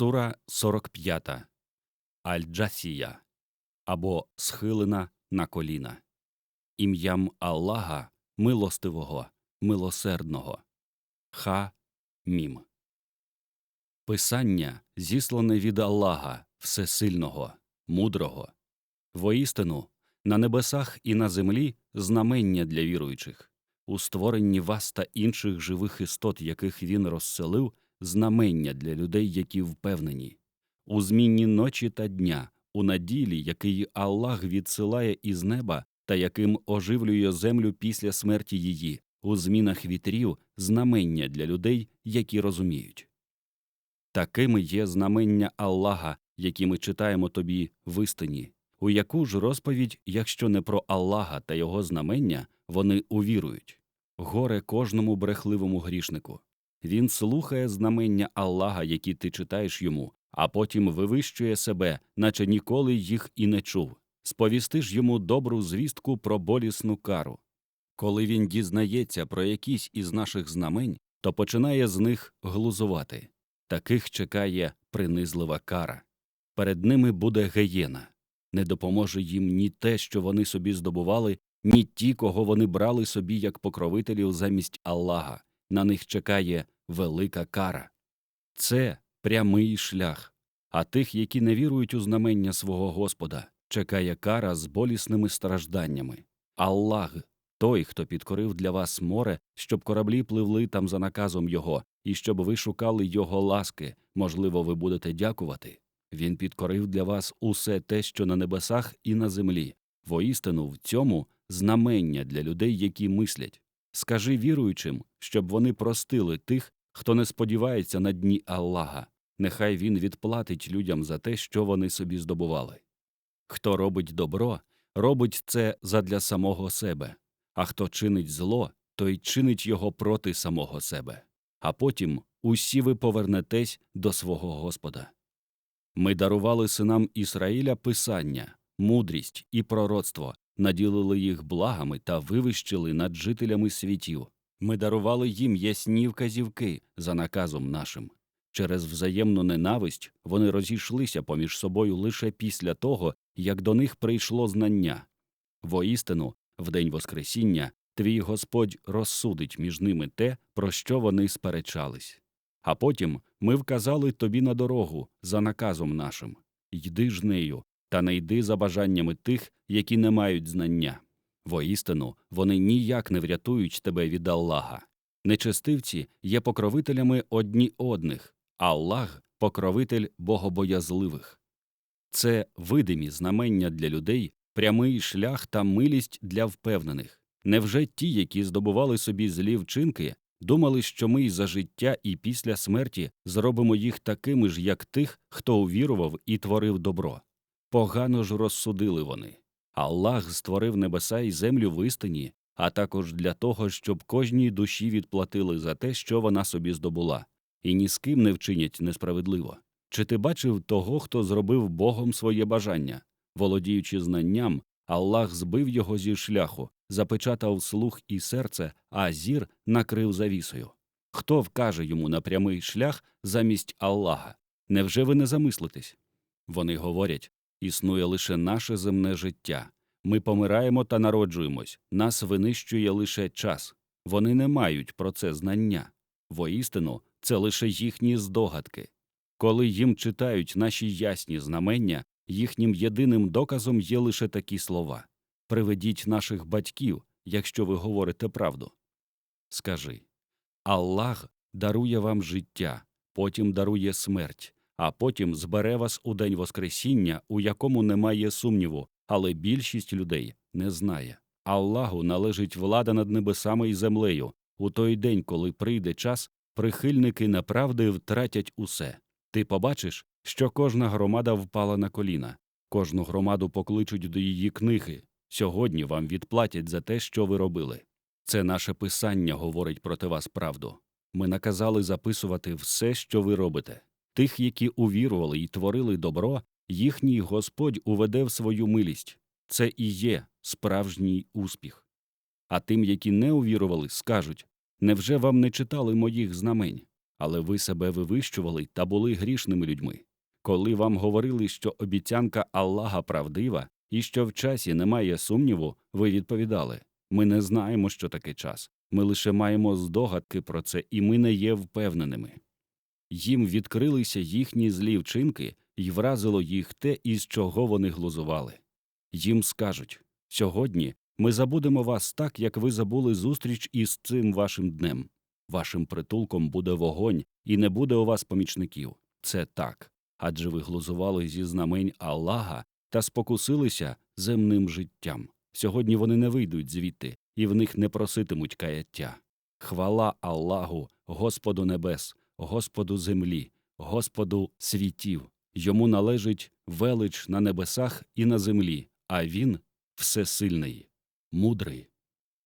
Сура 45. Аль-Джасія або Схилена на коліна. Ім'ям Аллаха милостивого, милосердного. Ха Мім. Писання зіслане від Аллаха Всесильного, мудрого. Воістину, на небесах і на землі знамення для віруючих, у створенні вас та інших живих істот, яких він розселив, знамення для людей, які впевнені, у змінні ночі та дня, у наділі, який Аллах відсилає із неба та яким оживлює землю після смерті її, у змінах вітрів знамення для людей, які розуміють. Такими є знамення Аллаха, які ми читаємо тобі в істині, у яку ж розповідь, якщо не про Аллаха та його знамення, вони увірують. Горе кожному брехливому грішнику. Він слухає знамення Аллаха, які ти читаєш йому, а потім вивищує себе, наче ніколи їх і не чув. Сповісти ж йому добру звістку про болісну кару. Коли він дізнається про якісь із наших знамень, то починає з них глузувати. Таких чекає принизлива кара. Перед ними буде геєна. Не допоможе їм ні те, що вони собі здобували, ні ті, кого вони брали собі як покровителів замість Аллаха. На них чекає велика кара. Це прямий шлях. А тих, які не вірують у знамення свого Господа, чекає кара з болісними стражданнями. Аллах той, хто підкорив для вас море, щоб кораблі пливли там за наказом його, і щоб ви шукали його ласки, можливо, ви будете дякувати. Він підкорив для вас усе те, що на небесах і на землі. Воістину в цьому знамення для людей, які мислять. Скажи віруючим, щоб вони простили тих, хто не сподівається на дні Аллаха. Нехай він відплатить людям за те, що вони собі здобували. Хто робить добро, робить це задля самого себе, а хто чинить зло, той чинить його проти самого себе. А потім усі ви повернетесь до свого Господа. Ми дарували синам Ісраїля писання, мудрість і пророцтво, наділили їх благами та вивищили над жителями світів. Ми дарували їм ясні вказівки за наказом нашим. Через взаємну ненависть вони розійшлися поміж собою лише після того, як до них прийшло знання. Воістину, в день Воскресіння, твій Господь розсудить між ними те, про що вони сперечались. А потім ми вказали тобі на дорогу за наказом нашим йди ж нею, та не йди за бажаннями тих, які не мають знання. Воістину, вони ніяк не врятують тебе від Аллаха. Нечестивці є покровителями одні одних, Аллах покровитель богобоязливих. Це видимі знамення для людей, прямий шлях та милість для впевнених. Невже ті, які здобували собі злі вчинки, думали, що ми й за життя і після смерті зробимо їх такими ж, як тих, хто увірував і творив добро? Погано ж розсудили вони. Аллах створив небеса і землю в істині, а також для того, щоб кожній душі відплатили за те, що вона собі здобула, і ні з ким не вчинять несправедливо. Чи ти бачив того, хто зробив Богом своє бажання? Володіючи знанням, Аллах збив його зі шляху, запечатав слух і серце, а зір накрив завісою. Хто вкаже йому на прямий шлях замість Аллаха? Невже ви не замислитесь? Вони говорять існує лише наше земне життя. Ми помираємо та народжуємось, нас винищує лише час. Вони не мають про це знання. Воістину, це лише їхні здогадки. Коли їм читають наші ясні знамення, їхнім єдиним доказом є лише такі слова Приведіть наших батьків, якщо ви говорите правду. Скажи Аллах дарує вам життя, потім дарує смерть, а потім збере вас у день Воскресіння, у якому немає сумніву, але більшість людей не знає. Аллаху належить влада над небесами і землею. У той день, коли прийде час, прихильники неправди втратять усе. Ти побачиш, що кожна громада впала на коліна, кожну громаду покличуть до її книги. Сьогодні вам відплатять за те, що ви робили. Це наше писання говорить проти вас правду. Ми наказали записувати все, що ви робите. Тих, які увірували і творили добро, їхній Господь уведе в свою милість. Це і є справжній успіх. А тим, які не увірували, скажуть невже вам не читали моїх знамень? але ви себе вивищували та були грішними людьми. Коли вам говорили, що обіцянка Аллаха правдива і що в часі немає сумніву, ви відповідали ми не знаємо, що таке час. Ми лише маємо здогадки про це, і ми не є впевненими. Їм відкрилися їхні злі вчинки, і вразило їх те, із чого вони глузували. Їм скажуть сьогодні ми забудемо вас так, як ви забули зустріч із цим вашим днем. Вашим притулком буде вогонь, і не буде у вас помічників. Це так. Адже ви глузували зі знамень Аллаха та спокусилися земним життям. Сьогодні вони не вийдуть звідти, і в них не проситимуть каяття. Хвала Аллаху, Господу небес, Господу землі, Господу світів. Йому належить велич на небесах і на землі, а він всесильний, мудрий.